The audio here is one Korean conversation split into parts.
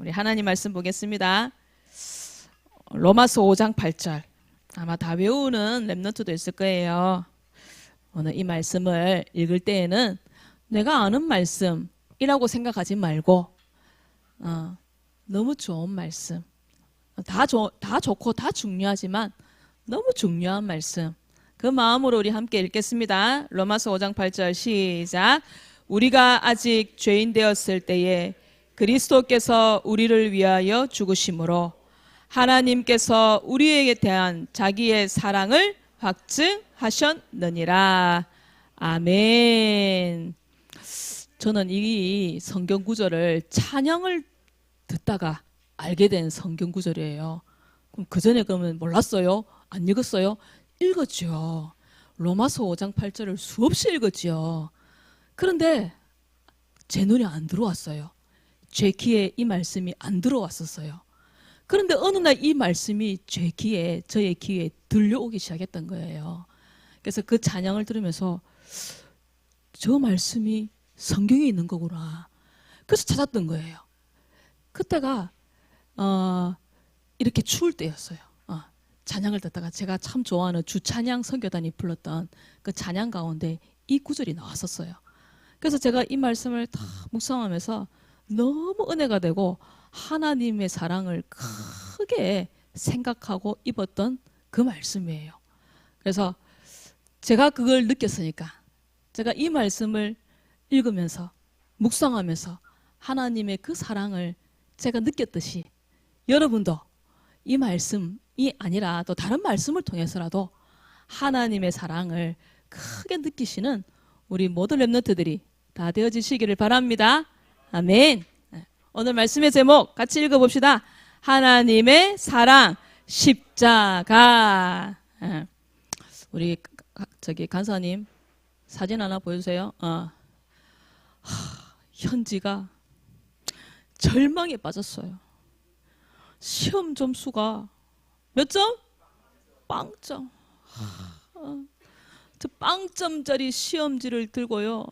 우리 하나님 말씀 보겠습니다. 로마서 5장 8절. 아마 다 외우는 랩너트도 있을 거예요. 오늘 이 말씀을 읽을 때에는 내가 아는 말씀이라고 생각하지 말고 어, 너무 좋은 말씀. 다, 좋, 다 좋고 다 중요하지만 너무 중요한 말씀. 그 마음으로 우리 함께 읽겠습니다. 로마서 5장 8절 시작. 우리가 아직 죄인 되었을 때에 그리스도께서 우리를 위하여 죽으심으로 하나님께서 우리에게 대한 자기의 사랑을 확증하셨느니라. 아멘. 저는 이 성경 구절을 찬양을 듣다가 알게 된 성경 구절이에요. 그럼 그 전에 그러면 몰랐어요? 안 읽었어요? 읽었죠. 로마서 5장 8절을 수없이 읽었죠. 그런데 제 눈에 안 들어왔어요. 제 귀에 이 말씀이 안 들어왔었어요. 그런데 어느 날 이 말씀이 제 귀에, 저의 귀에 들려오기 시작했던 거예요. 그래서 그 찬양을 들으면서 저 말씀이 성경에 있는 거구나. 그래서 찾았던 거예요. 그때가 어, 이렇게 추울 때였어요. 어, 찬양을 듣다가 제가 참 좋아하는 주찬양 선교단이 불렀던 그 찬양 가운데 이 구절이 나왔었어요. 그래서 제가 이 말씀을 다 묵상하면서 너무 은혜가 되고 하나님의 사랑을 크게 생각하고 입었던 그 말씀이에요. 그래서 제가 그걸 느꼈으니까 제가 이 말씀을 읽으면서 묵상하면서 하나님의 그 사랑을 제가 느꼈듯이 여러분도 이 말씀이 아니라 또 다른 말씀을 통해서라도 하나님의 사랑을 크게 느끼시는 우리 모든 랩너트들이 다 되어지시기를 바랍니다. 아멘. 네. 오늘 말씀의 제목 같이 읽어봅시다. 하나님의 사랑 십자가. 예. 우리 가- 저기 간사님 사진 하나 보여주세요. 어. 하, 현지가 절망에 빠졌어요. 시험 점수가 몇 점? 빵점. 어, 저 빵점짜리 시험지를 들고요.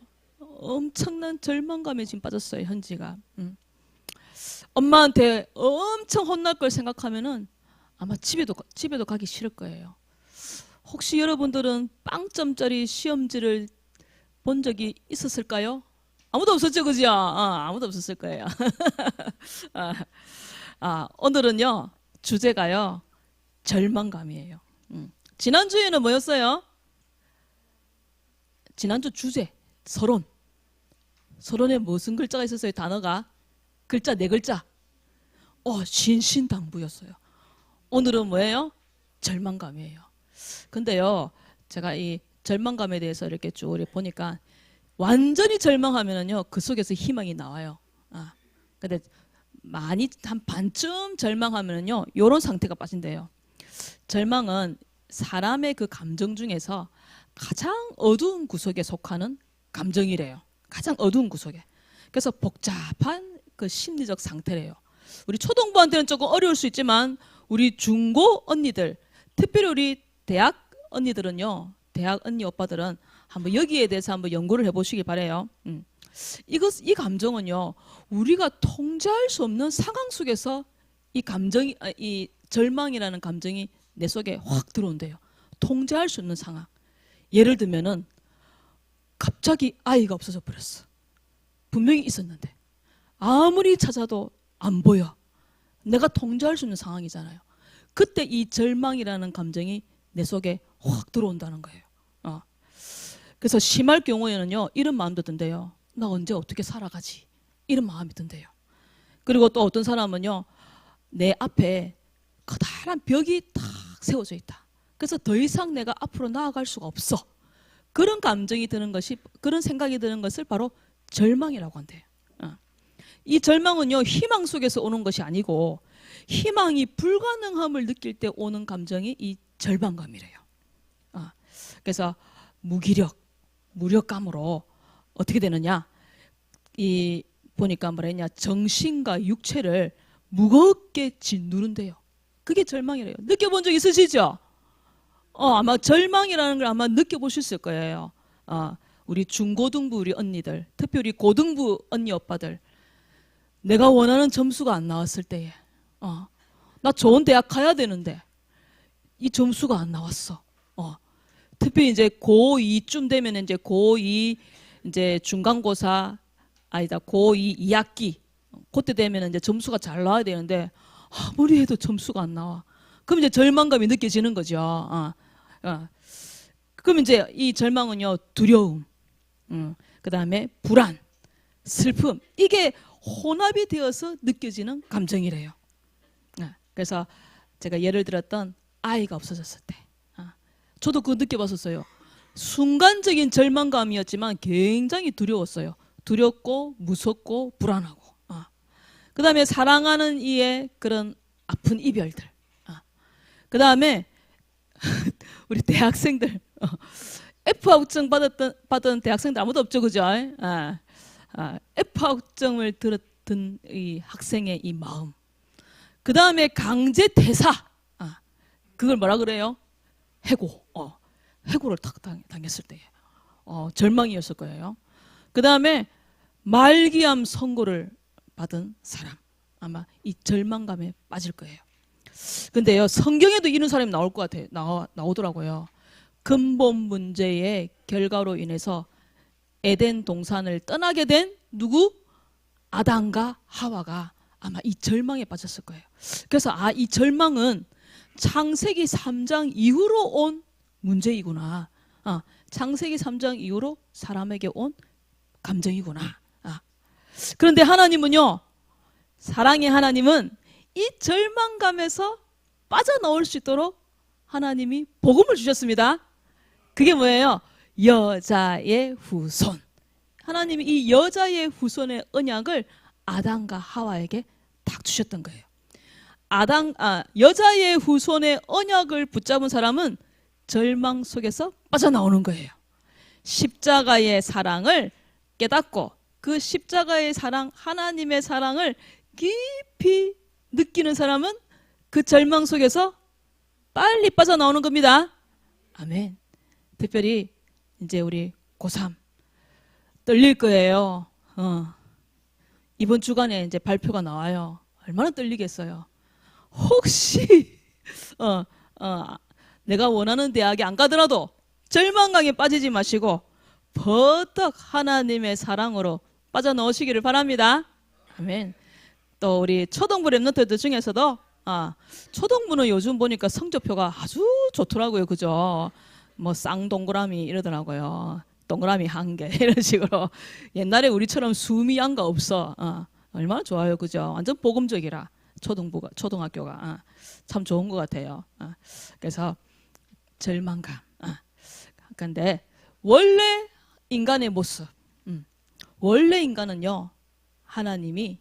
엄청난 절망감에 지금 빠졌어요, 현지가. 음. 엄마한테 엄청 혼날 걸 생각하면은 아마 집에도 집에도 가기 싫을 거예요. 혹시 여러분들은 빵점짜리 시험지를 본 적이 있었을까요? 아무도 없었죠, 그죠? 어, 아무도 없었을 거예요. 아, 아, 오늘은요 주제가요 절망감이에요. 음. 지난 주에는 뭐였어요? 지난주 주제 서론. 서론에 무슨 글자가 있었어요? 단어가 글자 네 글자. 어 신신당부였어요. 오늘은 뭐예요? 절망감이에요. 근데요 제가 이 절망감에 대해서 이렇게 쭉 보니까 완전히 절망하면은요 그 속에서 희망이 나와요. 아 근데 많이 한 반쯤 절망하면은요 요런 상태가 빠진대요. 절망은 사람의 그 감정 중에서 가장 어두운 구석에 속하는 감정이래요. 가장 어두운 구석에. 그래서 복잡한 그 심리적 상태래요. 우리 초등부한테는 조금 어려울 수 있지만 우리 중고 언니들, 특별히 우리 대학 언니들은요, 대학 언니 오빠들은 한번 여기에 대해서 한번 연구를 해보시기 바래요. 음. 이것 이 감정은요, 우리가 통제할 수 없는 상황 속에서 이 감정이 아, 이 절망이라는 감정이 내 속에 확 들어온대요. 통제할 수 없는 상황. 예를 들면은 갑자기 아이가 없어져 버렸어. 분명히 있었는데 아무리 찾아도 안 보여. 내가 통제할 수 있는 상황이잖아요. 그때 이 절망이라는 감정이 내 속에 확 들어온다는 거예요. 어. 그래서 심할 경우에는요 이런 마음도 든대요. 나 언제 어떻게 살아가지? 이런 마음이 든대요. 그리고 또 어떤 사람은요 내 앞에 커다란 벽이 탁 세워져 있다. 그래서 더 이상 내가 앞으로 나아갈 수가 없어. 그런 감정이 드는 것이 그런 생각이 드는 것을 바로 절망이라고 한대요. 어. 이 절망은요 희망 속에서 오는 것이 아니고 희망이 불가능함을 느낄 때 오는 감정이 이 절망감이래요. 어. 그래서 무기력, 무력감으로 어떻게 되느냐? 이 보니까 뭐랬냐? 정신과 육체를 무겁게 짓누른대요. 그게 절망이래요. 느껴본 적 있으시죠? 어, 아마 절망이라는 걸 아마 느껴보셨을 거예요. 어, 우리 중고등부 우리 언니들, 특별히 고등부 언니 오빠들. 내가 원하는 점수가 안 나왔을 때에, 어, 나 좋은 대학 가야 되는데, 이 점수가 안 나왔어. 어, 특히 이제 고2쯤 되면 이제 고2 이제 중간고사 아니다 고2 2학기 그때 되면 이제 점수가 잘 나와야 되는데 아무리 해도 점수가 안 나와. 그럼 이제 절망감이 느껴지는 거죠. 어, 어. 그럼 이제 이 절망은요 두려움, 음, 그 다음에 불안, 슬픔 이게 혼합이 되어서 느껴지는 감정이래요. 어, 그래서 제가 예를 들었던 아이가 없어졌을 때, 어, 저도 그거 느껴봤었어요. 순간적인 절망감이었지만 굉장히 두려웠어요. 두렵고 무섭고 불안하고. 어. 그 다음에 사랑하는 이의 그런 아픈 이별들. 어. 그 다음에 우리 대학생들 어. F 학증 받았던 받은 대학생들 아무도 없죠, 그죠? 아, 아, F 학증을 들었던 이 학생의 이 마음. 그 다음에 강제 퇴사. 아, 그걸 뭐라 그래요? 해고. 어, 해고를 딱 당, 당했을 때, 어, 절망이었을 거예요. 그 다음에 말기암 선고를 받은 사람. 아마 이 절망감에 빠질 거예요. 근데요, 성경에도 이런 사람이 나올 것 같아요. 나오, 나오더라고요. 근본 문제의 결과로 인해서 에덴 동산을 떠나게 된 누구? 아담과 하와가 아마 이 절망에 빠졌을 거예요. 그래서 아, 이 절망은 창세기 3장 이후로 온 문제이구나. 아, 창세기 3장 이후로 사람에게 온 감정이구나. 아. 그런데 하나님은요, 사랑의 하나님은 이 절망감에서 빠져나올 수 있도록 하나님이 복음을 주셨습니다. 그게 뭐예요? 여자의 후손. 하나님이 이 여자의 후손의 언약을 아담과 하와에게 딱 주셨던 거예요. 아담 아 여자의 후손의 언약을 붙잡은 사람은 절망 속에서 빠져나오는 거예요. 십자가의 사랑을 깨닫고 그 십자가의 사랑 하나님의 사랑을 깊이 느끼는 사람은 그 절망 속에서 빨리 빠져나오는 겁니다. 아멘. 특별히 이제 우리 고3 떨릴 거예요. 어. 이번 주간에 이제 발표가 나와요. 얼마나 떨리겠어요. 혹시 어, 어, 내가 원하는 대학에 안 가더라도 절망감에 빠지지 마시고 버떡 하나님의 사랑으로 빠져넣으시기를 바랍니다. 아멘. 또 우리 초등부 랩런트들 중에서도 아, 초등부는 요즘 보니까 성적표가 아주 좋더라고요. 그죠? 뭐 쌍동그라미 이러더라고요. 동그라미 한 개 이런 식으로 옛날에 우리처럼 수미양가 없어. 어, 얼마나 좋아요. 그죠? 완전 복음적이라 초등부가 초등학교가 아, 참 좋은 것 같아요. 아, 그래서 절망감. 아, 근데 원래 인간의 모습, 음, 원래 인간은요 하나님이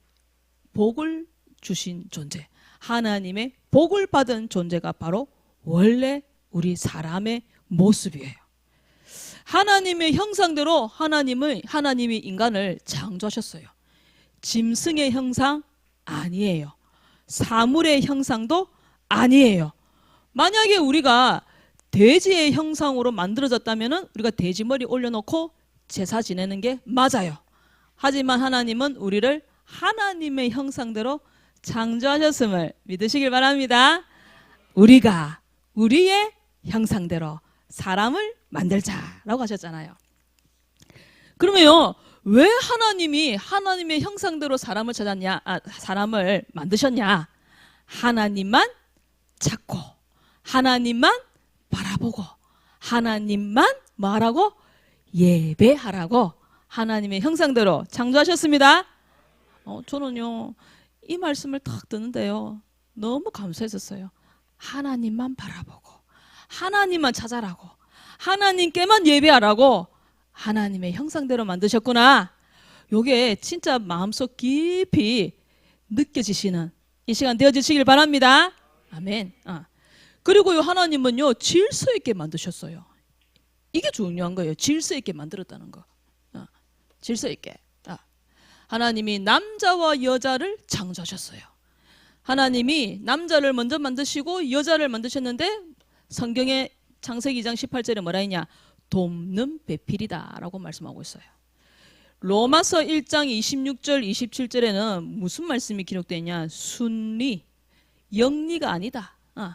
복을 주신 존재, 하나님의 복을 받은 존재가 바로 원래 우리 사람의 모습이에요. 하나님의 형상대로 하나님을 하나님이 인간을 창조하셨어요. 짐승의 형상 아니에요. 사물의 형상도 아니에요. 만약에 우리가 돼지의 형상으로 만들어졌다면 우리가 돼지 머리 올려놓고 제사 지내는 게 맞아요. 하지만 하나님은 우리를 하나님의 형상대로 창조하셨음을 믿으시길 바랍니다. 우리가 우리의 형상대로 사람을 만들자라고 하셨잖아요. 그러면요, 왜 하나님이 하나님의 형상대로 사람을 찾았냐, 아, 사람을 만드셨냐? 하나님만 찾고, 하나님만 바라보고, 하나님만 말하고 예배하라고 하나님의 형상대로 창조하셨습니다. 어, 저는요, 이 말씀을 딱 듣는데요, 너무 감사했었어요. 하나님만 바라보고, 하나님만 찾아라고, 하나님께만 예배하라고 하나님의 형상대로 만드셨구나. 요게 진짜 마음속 깊이 느껴지시는 이 시간 되어지시길 바랍니다. 아멘. 아. 그리고 요, 하나님은요, 질서 있게 만드셨어요. 이게 중요한 거예요. 질서 있게 만들었다는 거. 아. 질서 있게. 아. 하나님이 남자와 여자를 창조하셨어요. 하나님이 남자를 먼저 만드시고 여자를 만드셨는데 성경에 창세기 2장 18절에 뭐라 했냐? 돕는 배필이다라고 말씀하고 있어요. 로마서 1장 26절 27절에는 무슨 말씀이 기록되어 있냐? 순리, 영리가 아니다. 어.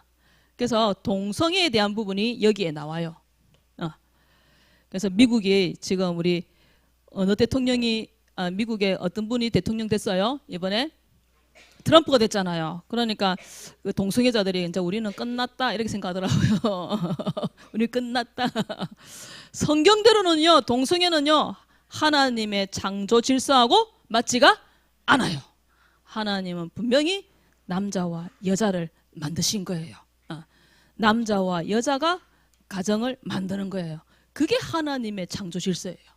그래서 동성애에 대한 부분이 여기에 나와요. 어. 그래서 미국이 지금 우리 어느 대통령이 아, 미국의 어떤 분이 대통령 됐어요? 이번에 트럼프가 됐잖아요. 그러니까 그 동성애자들이 이제 우리는 끝났다 이렇게 생각하더라고요. 우리 끝났다. 성경대로는요, 동성애는요, 하나님의 창조 질서하고 맞지가 않아요. 하나님은 분명히 남자와 여자를 만드신 거예요. 어, 남자와 여자가 가정을 만드는 거예요. 그게 하나님의 창조 질서예요.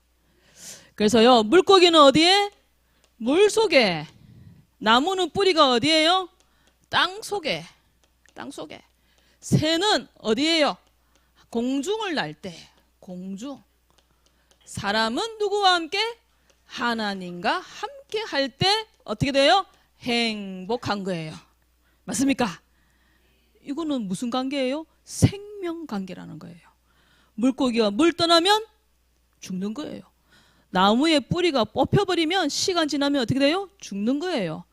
그래서요, 물고기는 어디에? 물 속에. 나무는 뿌리가 어디에요? 땅 속에. 땅 속에. 새는 어디에요? 공중을 날 때. 공중. 사람은 누구와 함께? 하나님과 함께 할 때 어떻게 돼요? 행복한 거예요. 맞습니까? 이거는 무슨 관계예요? 생명 관계라는 거예요. 물고기가 물 떠나면 죽는 거예요. 나무의 뿌리가 뽑혀버리면 시간 지나면 어떻게 돼요? 죽는 거예요.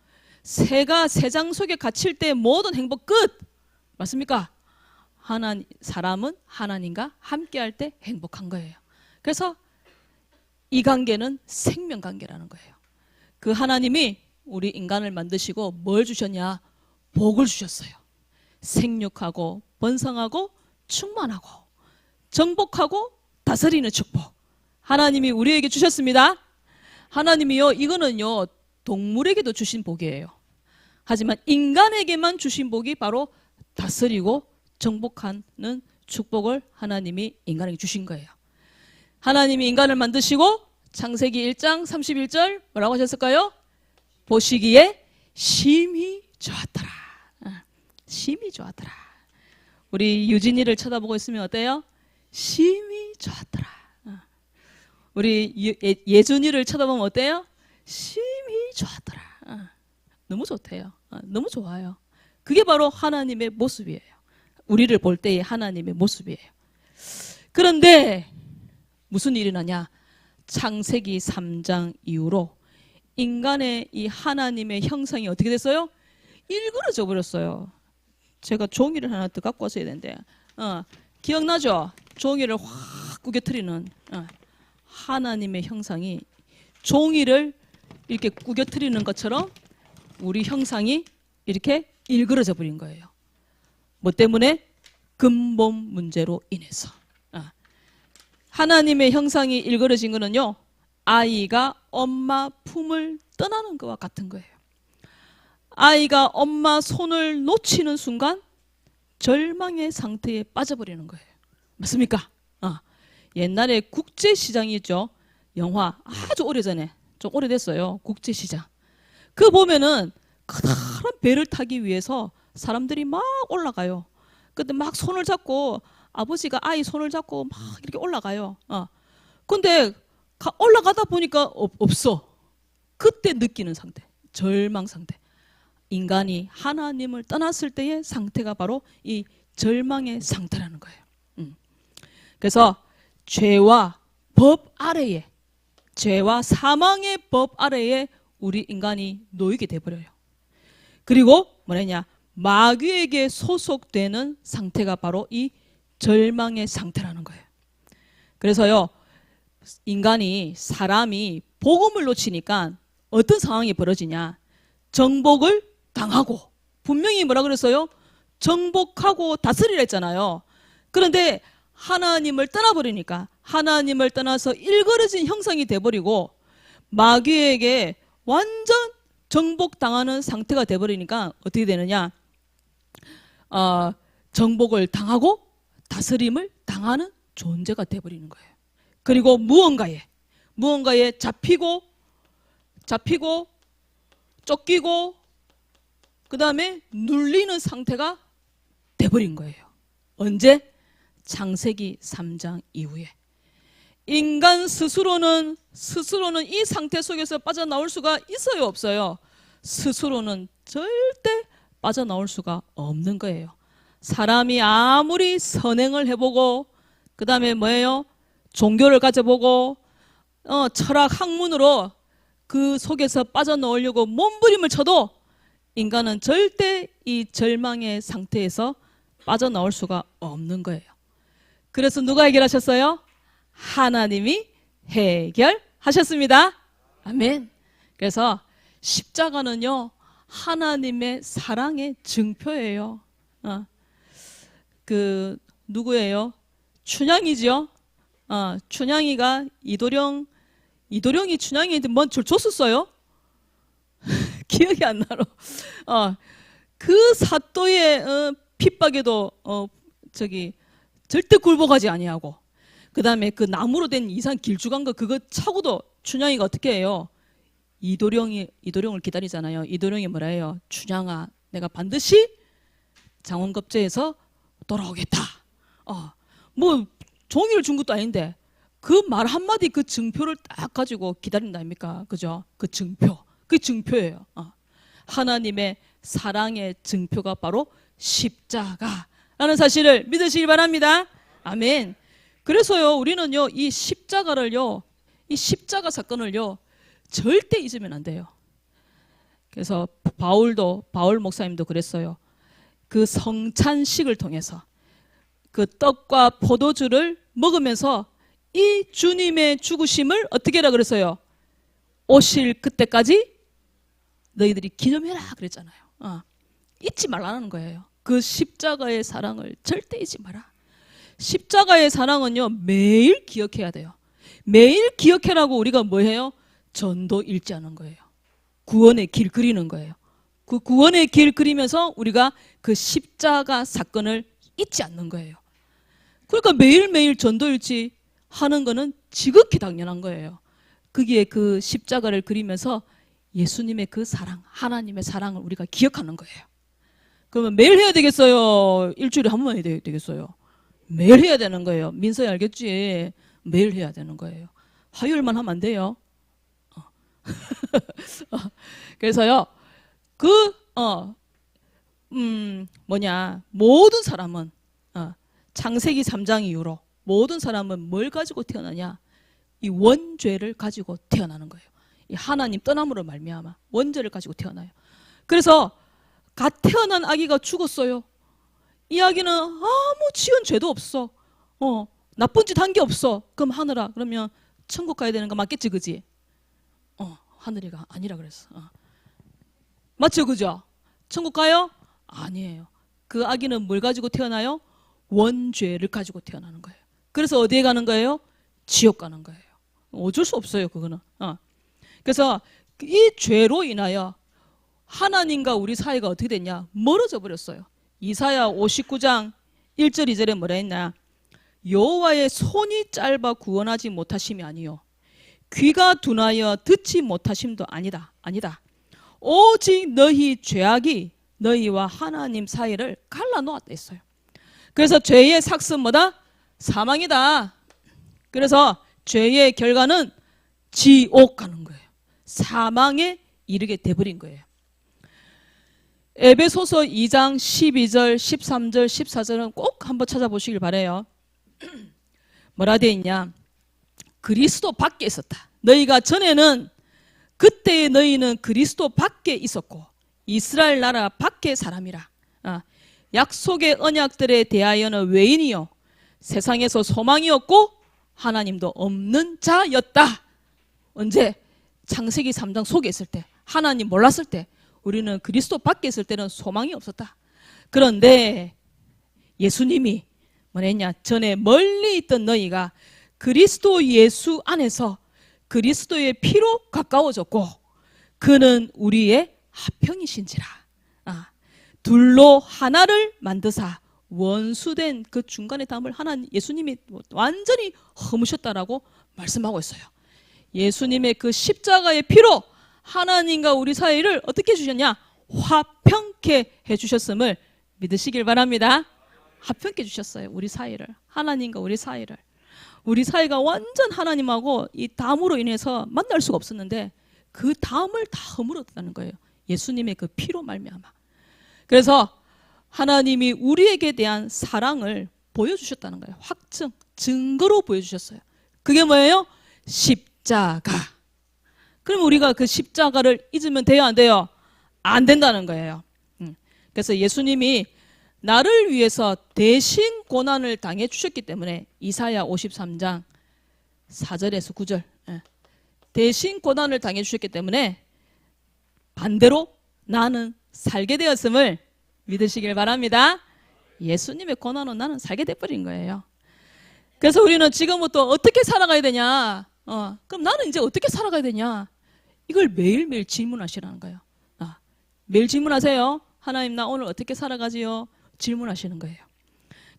새가 새장 속에 갇힐 때 모든 행복 끝. 맞습니까? 하나 사람은 하나님과 함께할 때 행복한 거예요. 그래서 이 관계는 생명 관계라는 거예요. 그 하나님이 우리 인간을 만드시고 뭘 주셨냐? 복을 주셨어요. 생육하고 번성하고 충만하고 정복하고 다스리는 축복. 하나님이 우리에게 주셨습니다. 하나님이요, 이거는요, 동물에게도 주신 복이에요. 하지만 인간에게만 주신 복이 바로 다스리고 정복하는 축복을 하나님이 인간에게 주신 거예요. 하나님이 인간을 만드시고 창세기 1장 31절 뭐라고 하셨을까요? 보시기에 심히 좋았더라. 아, 심히 좋았더라. 우리 유진이를 쳐다보고 있으면 어때요? 심히 좋았더라. 아, 우리 예, 예준이를 쳐다보면 어때요? 심히 좋았더라. 아, 너무 좋대요. 아, 너무 좋아요. 그게 바로 하나님의 모습이에요. 우리를 볼 때의 하나님의 모습이에요. 그런데 무슨 일이 나냐? 창세기 3장 이후로 인간의 이 하나님의 형상이 어떻게 됐어요? 일그러져 버렸어요. 제가 종이를 하나 더 갖고 왔어야 되는데, 어, 기억나죠? 종이를 확 구겨트리는 어, 하나님의 형상이 종이를 이렇게 구겨트리는 것처럼 우리 형상이 이렇게 일그러져 버린 거예요. 뭐 때문에? 근본 문제로 인해서. 어. 하나님의 형상이 일그러진 거는요, 아이가 엄마 품을 떠나는 것과 같은 거예요. 아이가 엄마 손을 놓치는 순간 절망의 상태에 빠져버리는 거예요. 맞습니까? 어. 옛날에 국제시장이 있죠. 영화 아주 오래전에 좀 오래됐어요. 국제시장. 그 보면은 커다란 배를 타기 위해서 사람들이 막 올라가요. 근데 막 손을 잡고 아버지가 아이 손을 잡고 막 이렇게 올라가요. 어. 근데 가- 올라가다 보니까 없, 없어. 그때 느끼는 상태. 절망 상태. 인간이 하나님을 떠났을 때의 상태가 바로 이 절망의 상태라는 거예요. 음. 그래서 죄와 법 아래에 죄와 사망의 법 아래에 우리 인간이 놓이게 돼버려요. 그리고 뭐냐냐 마귀에게 소속되는 상태가 바로 이 절망의 상태라는 거예요. 그래서요 인간이 사람이 복음을 놓치니까 어떤 상황이 벌어지냐 정복을 당하고 분명히 뭐라 그랬어요? 정복하고 다스리라 했잖아요. 그런데 하나님을 떠나버리니까 하나님을 떠나서 일그러진 형상이 돼버리고 마귀에게 완전 정복당하는 상태가 돼버리니까 어떻게 되느냐? 어, 정복을 당하고 다스림을 당하는 존재가 돼버리는 거예요. 그리고 무언가에 무언가에 잡히고 잡히고 쫓기고 그 다음에 눌리는 상태가 돼버린 거예요. 언제? 창세기 3장 이후에. 인간 스스로는 스스로는 이 상태 속에서 빠져나올 수가 있어요, 없어요? 스스로는 절대 빠져나올 수가 없는 거예요. 사람이 아무리 선행을 해보고 그 다음에 뭐예요? 종교를 가져보고 어, 철학 학문으로 그 속에서 빠져나오려고 몸부림을 쳐도 인간은 절대 이 절망의 상태에서 빠져나올 수가 없는 거예요. 그래서 누가 해결하셨어요? 하나님이 해결하셨습니다. 아멘. 그래서 십자가는요, 하나님의 사랑의 증표예요. 어. 그, 누구예요? 춘향이죠? 어, 춘향이가 이도령, 이도령이 춘향이한테 뭔줄 줬었어요? 기억이 안 나로. 어, 그 사또의 어, 핍박에도 어, 저기 절대 굴복하지 아니하고 그다음에 그 나무로 된 이상 길쭉한 거 그거 차고도 춘향이가 어떻게 해요? 이도령이 이도령을 기다리잖아요. 이도령이 뭐라 해요? 춘향아, 내가 반드시 장원급제에서 돌아오겠다. 어, 뭐 종이를 준 것도 아닌데 그 말 한마디 그 증표를 딱 가지고 기다린다 아닙니까? 그죠? 그 증표. 그 증표예요. 어. 하나님의 사랑의 증표가 바로 십자가 라는 사실을 믿으시기 바랍니다. 아멘. 그래서요, 우리는요, 이 십자가를요, 이 십자가 사건을요, 절대 잊으면 안 돼요. 그래서 바울도, 바울 목사님도 그랬어요. 그 성찬식을 통해서 그 떡과 포도주를 먹으면서 이 주님의 죽으심을 어떻게 하라 그랬어요? 오실 그때까지 너희들이 기념해라 그랬잖아요. 어. 잊지 말라는 거예요. 그 십자가의 사랑을 절대 잊지 마라. 십자가의 사랑은요 매일 기억해야 돼요. 매일 기억해라고 우리가 뭐 해요? 전도 읽지 않은 거예요. 구원의 길 그리는 거예요. 그 구원의 길 그리면서 우리가 그 십자가 사건을 잊지 않는 거예요. 그러니까 매일매일 전도 읽지 하는 거는 지극히 당연한 거예요. 거기에 그 십자가를 그리면서 예수님의 그 사랑, 하나님의 사랑을 우리가 기억하는 거예요. 그러면 매일 해야 되겠어요? 일주일에 한 번 해야 되겠어요? 매일 해야 되는 거예요. 민서야 알겠지? 매일 해야 되는 거예요. 화요일만 하면 안 돼요. 어. 그래서요, 그, 어, 음, 뭐냐, 모든 사람은, 어, 창세기 3장 이후로 모든 사람은 뭘 가지고 태어나냐? 이 원죄를 가지고 태어나는 거예요. 이 하나님 떠남으로 말미암아 원죄를 가지고 태어나요. 그래서 갓 태어난 아기가 죽었어요. 이 아기는 아무 지은 죄도 없어. 어, 나쁜 짓 한 게 없어. 그럼 하늘아, 그러면 천국 가야 되는 거 맞겠지, 그지? 어, 하늘이가 아니라 그랬어. 어. 맞죠, 그죠? 천국 가요? 아니에요. 그 아기는 뭘 가지고 태어나요? 원죄를 가지고 태어나는 거예요. 그래서 어디에 가는 거예요? 지옥 가는 거예요. 어쩔 수 없어요, 그거는. 어. 그래서 이 죄로 인하여 하나님과 우리 사이가 어떻게 됐냐? 멀어져 버렸어요. 이사야 59장 1절 2절에 뭐라 했냐? 여호와의 손이 짧아 구원하지 못하심이 아니요 귀가 둔하여 듣지 못하심도 아니다. 아니다. 오직 너희 죄악이 너희와 하나님 사이를 갈라 놓았다 했어요. 그래서 죄의 삭습보다 사망이다. 그래서 죄의 결과는 지옥 가는 거예요. 사망에 이르게 돼버린 거예요. 에베소서 2장 12절, 13절, 14절은 꼭 한번 찾아보시길 바래요. 뭐라 돼 있냐? 그리스도 밖에 있었다. 너희가 전에는 그때의 너희는 그리스도 밖에 있었고 이스라엘 나라 밖의 사람이라. 아, 약속의 언약들에 대하여는 외인이요 세상에서 소망이었고 하나님도 없는 자였다. 언제? 창세기 3장 속에 있을 때 하나님 몰랐을 때 우리는 그리스도 밖에 있을 때는 소망이 없었다. 그런데 예수님이 뭐랬냐? 전에 멀리 있던 너희가 그리스도 예수 안에서 그리스도의 피로 가까워졌고 그는 우리의 합평이신지라. 아, 둘로 하나를 만드사 원수된 그 중간의 담을 하나님 예수님이 완전히 허무셨다라고 말씀하고 있어요. 예수님의 그 십자가의 피로 하나님과 우리 사이를 어떻게 해주셨냐? 화평케 해주셨음을 믿으시길 바랍니다. 화평케 해주셨어요. 우리 사이를. 하나님과 우리 사이를. 우리 사이가 완전 하나님하고 이 담으로 인해서 만날 수가 없었는데 그 담을 다 허물었다는 거예요. 예수님의 그 피로 말미암아. 그래서 하나님이 우리에게 대한 사랑을 보여주셨다는 거예요. 확증, 증거로 보여주셨어요. 그게 뭐예요? 십자가. 그럼 우리가 그 십자가를 잊으면 돼요, 안 돼요? 안 된다는 거예요. 음. 그래서 예수님이 나를 위해서 대신 고난을 당해 주셨기 때문에 이사야 53장 4절에서 9절 예. 대신 고난을 당해 주셨기 때문에 반대로 나는 살게 되었음을 믿으시길 바랍니다. 예수님의 고난은 나는 살게 돼버린 거예요. 그래서 우리는 지금부터 어떻게 살아가야 되냐? 어, 그럼 나는 이제 어떻게 살아가야 되냐? 이걸 매일매일 질문하시라는 거예요. 아, 매일 질문하세요. 하나님 나 오늘 어떻게 살아가지요? 질문하시는 거예요.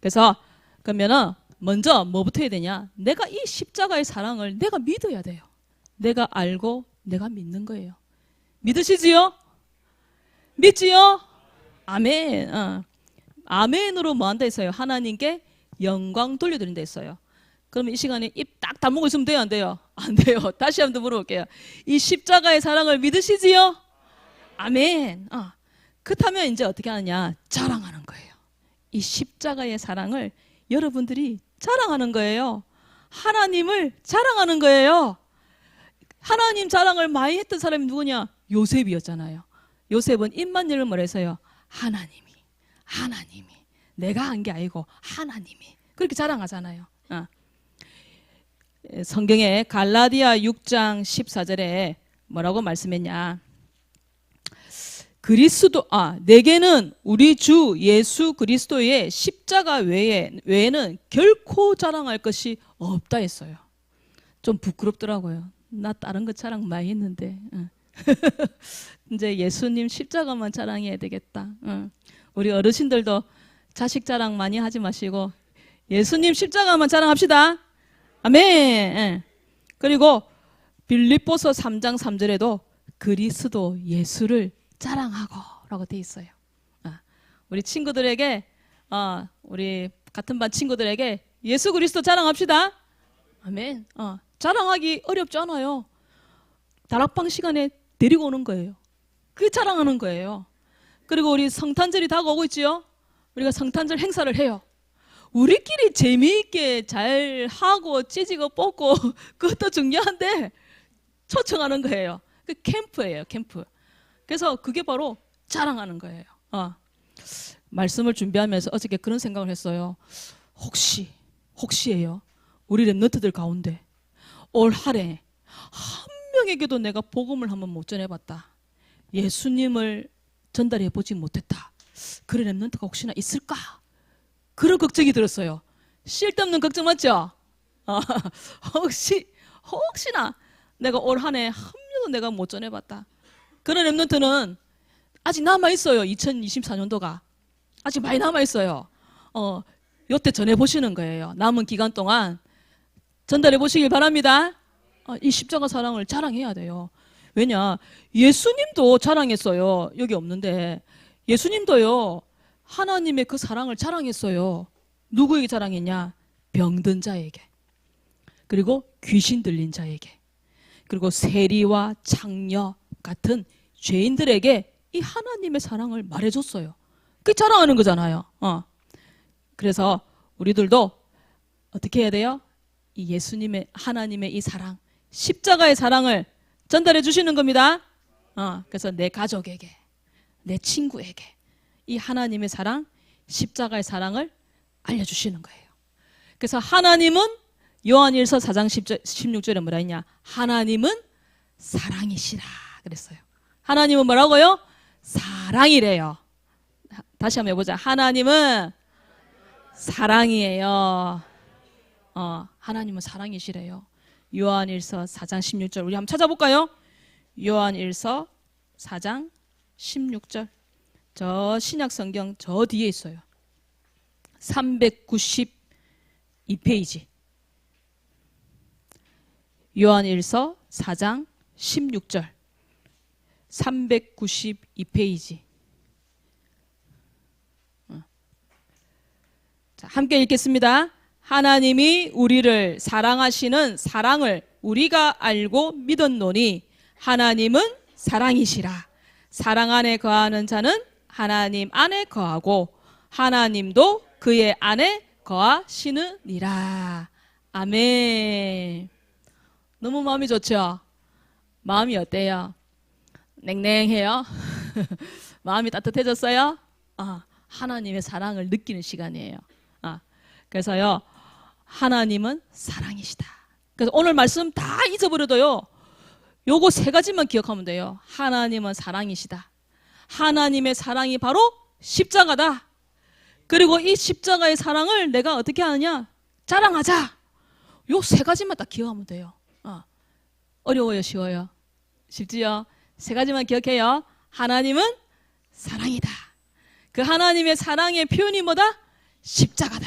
그래서 그러면은 먼저 뭐부터 해야 되냐? 내가 이 십자가의 사랑을 내가 믿어야 돼요. 내가 알고 내가 믿는 거예요. 믿으시지요? 믿지요? 아멘. 어. 아멘으로 뭐 한다 했어요? 하나님께 영광 돌려드린다 했어요. 그러면 이 시간에 입 딱 다물고 있으면 돼요? 안 돼요? 안 돼요. 다시 한번 물어볼게요. 이 십자가의 사랑을 믿으시지요? 아멘. 어. 그렇다면 이제 어떻게 하느냐? 자랑하는 거예요. 이 십자가의 사랑을 여러분들이 자랑하는 거예요. 하나님을 자랑하는 거예요. 하나님 자랑을 많이 했던 사람이 누구냐? 요셉이었잖아요. 요셉은 입만 열면 해서요. 하나님이, 하나님이. 내가 한 게 아니고 하나님이. 그렇게 자랑하잖아요. 어. 성경에 갈라디아 6장 14절에 뭐라고 말씀했냐? 그리스도 아 내게는 우리 주 예수 그리스도의 십자가 외에 외에는 결코 자랑할 것이 없다 했어요. 좀 부끄럽더라고요. 나 다른 거 자랑 많이 했는데 응. 이제 예수님 십자가만 자랑해야 되겠다. 응. 우리 어르신들도 자식 자랑 많이 하지 마시고 예수님 십자가만 자랑합시다. 아멘. 응. 그리고 빌립보서 3장 3절에도 그리스도 예수를 자랑하고라고 돼 있어요. 아, 우리 친구들에게 어, 우리 같은 반 친구들에게 예수 그리스도 자랑합시다. 아멘. 어, 자랑하기 어렵지 않아요. 다락방 시간에 데리고 오는 거예요. 그 자랑하는 거예요. 그리고 우리 성탄절이 다가오고 있지요. 우리가 성탄절 행사를 해요. 우리끼리 재미있게 잘 하고 찌지고 뽑고 그것도 중요한데 초청하는 거예요. 그 캠프예요, 캠프. 그래서 그게 바로 자랑하는 거예요. 어. 말씀을 준비하면서 어저께 그런 생각을 했어요. 혹시, 혹시예요. 우리 랩너트들 가운데 올 한해 한 명에게도 내가 복음을 한번 못 전해봤다. 예수님을 전달해 보지 못했다. 그런 랩런트가 혹시나 있을까? 그런 걱정이 들었어요. 쓸데없는 걱정 맞죠? 어, 혹시 혹시나 내가 올 한해 한 명도 내가 못 전해봤다. 그런 랩런트는 아직 남아 있어요. 2024년도가 아직 많이 남아 있어요. 어, 요때 전해 보시는 거예요. 남은 기간 동안 전달해 보시길 바랍니다. 어, 이 십자가 사랑을 자랑해야 돼요. 왜냐? 예수님도 자랑했어요. 여기 없는데 예수님도요. 하나님의 그 사랑을 자랑했어요. 누구에게 자랑했냐? 병든 자에게. 그리고 귀신 들린 자에게. 그리고 세리와 창녀 같은 죄인들에게 이 하나님의 사랑을 말해줬어요. 그게 자랑하는 거잖아요. 어. 그래서 우리들도 어떻게 해야 돼요? 이 예수님의 하나님의 이 사랑, 십자가의 사랑을 전달해 주시는 겁니다. 어. 그래서 내 가족에게, 내 친구에게 이 하나님의 사랑, 십자가의 사랑을 알려주시는 거예요. 그래서 하나님은 요한일서 4장 10절, 16절에 뭐라 했냐? 하나님은 사랑이시라 그랬어요. 하나님은 뭐라고요? 사랑이래요. 다시 한번 해보자. 하나님은 사랑이에요. 어, 하나님은 사랑이시래요. 요한일서 4장 16절. 우리 한번 찾아볼까요? 요한일서 4장 16절. 저 신약 성경 저 뒤에 있어요. 392페이지. 요한일서 4장 16절. 392페이지. 어. 자, 함께 읽겠습니다. 하나님이 우리를 사랑하시는 사랑을 우리가 알고 믿었노니 하나님은 사랑이시라. 사랑 안에 거하는 자는 하나님 안에 거하고 하나님도 그의 안에 거하시느니라. 아멘. 너무 마음이 좋죠? 마음이 어때요? 냉랭해요? 마음이 따뜻해졌어요? 아, 하나님의 사랑을 느끼는 시간이에요. 아, 그래서요, 하나님은 사랑이시다. 그래서 오늘 말씀 다 잊어버려도요, 요거 세 가지만 기억하면 돼요. 하나님은 사랑이시다. 하나님의 사랑이 바로 십자가다. 그리고 이 십자가의 사랑을 내가 어떻게 하느냐? 자랑하자. 요 세 가지만 딱 기억하면 돼요. 어. 어려워요, 쉬워요? 쉽지요? 세 가지만 기억해요. 하나님은 사랑이다. 그 하나님의 사랑의 표현이 뭐다? 십자가다.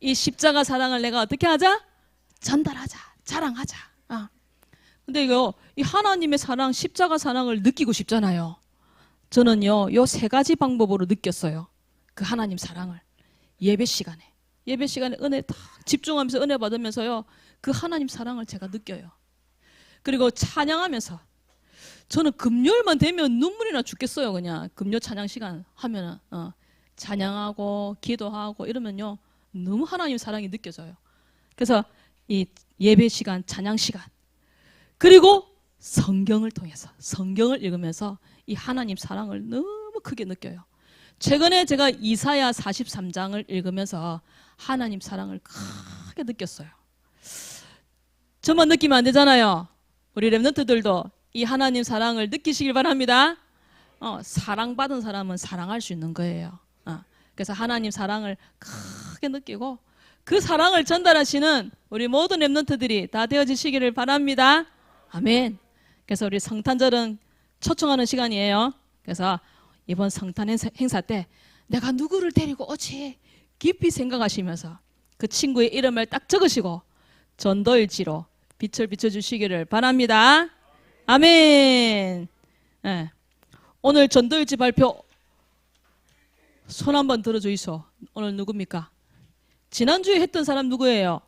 이 십자가 사랑을 내가 어떻게 하자? 전달하자. 자랑하자. 어. 근데 이거 이 하나님의 사랑, 십자가 사랑을 느끼고 싶잖아요. 저는요, 요 세 가지 방법으로 느꼈어요. 그 하나님 사랑을. 예배 시간에. 예배 시간에 은혜 딱 집중하면서 은혜 받으면서요. 그 하나님 사랑을 제가 느껴요. 그리고 찬양하면서 저는 금요일만 되면 눈물이 나 죽겠어요. 그냥 금요 찬양 시간 하면은 어, 찬양하고 기도하고 이러면요. 너무 하나님 사랑이 느껴져요. 그래서 이 예배 시간, 찬양 시간 그리고 성경을 통해서 성경을 읽으면서 이 하나님 사랑을 너무 크게 느껴요. 최근에 제가 이사야 43장을 읽으면서 하나님 사랑을 크게 느꼈어요. 저만 느끼면 안 되잖아요. 우리 랩런트들도 이 하나님 사랑을 느끼시길 바랍니다. 어, 사랑받은 사람은 사랑할 수 있는 거예요. 어, 그래서 하나님 사랑을 크게 느끼고 그 사랑을 전달하시는 우리 모든 랩런트들이 다 되어지시기를 바랍니다. 아멘. 그래서 우리 성탄절은 초청하는 시간이에요. 그래서 이번 성탄 행사, 때 내가 누구를 데리고 오지 깊이 생각하시면서 그 친구의 이름을 딱 적으시고 전도일지로 빛을 비춰주시기를 바랍니다. 아멘. 예. 오늘 전도일지 발표 손 한번 들어주이소. 오늘 누굽니까? 지난주에 했던 사람 누구예요?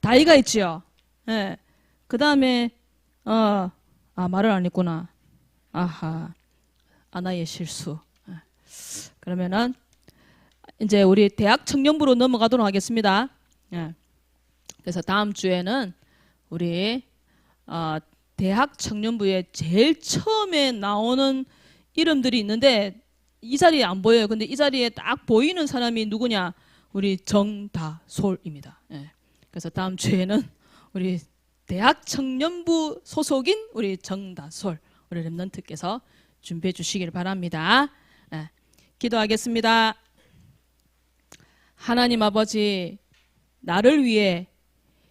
다이가 있지요. 예. 그 다음에 어, 아 말을 안 했구나. 아하, 아나의 실수. 예. 그러면은 이제 우리 대학 청년부로 넘어가도록 하겠습니다. 예. 그래서 다음 주에는 우리 어, 대학 청년부에 제일 처음에 나오는 이름들이 있는데 이 자리에 안 보여요. 근데 이 자리에 딱 보이는 사람이 누구냐? 우리 정다솔입니다. 예. 그래서 다음 주에는 우리 대학 청년부 소속인 우리 정다솔 우리 랩런트께서 준비해 주시길 바랍니다. 예. 기도하겠습니다. 하나님 아버지 나를 위해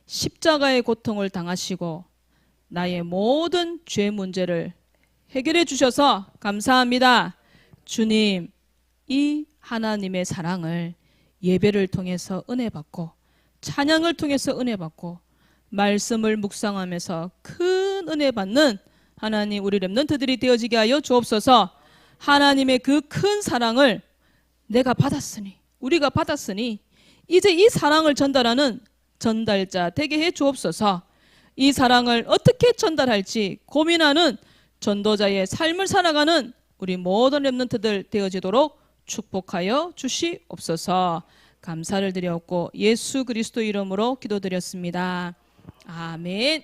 십자가의 고통을 당하시고 나의 모든 죄 문제를 해결해 주셔서 감사합니다. 주님, 이 하나님의 사랑을 예배를 통해서 은혜 받고 찬양을 통해서 은혜 받고 말씀을 묵상하면서 큰 은혜 받는 하나님 우리 렘넌트들이 되어지게 하여 주옵소서. 하나님의 그 큰 사랑을 내가 받았으니 우리가 받았으니 이제 이 사랑을 전달하는 전달자 되게 해 주옵소서. 이 사랑을 어떻게 전달할지 고민하는 전도자의 삶을 살아가는 우리 모든 렘넌트들 되어지도록 축복하여 주시옵소서. 감사를 드렸고 예수 그리스도 이름으로 기도드렸습니다. 아멘.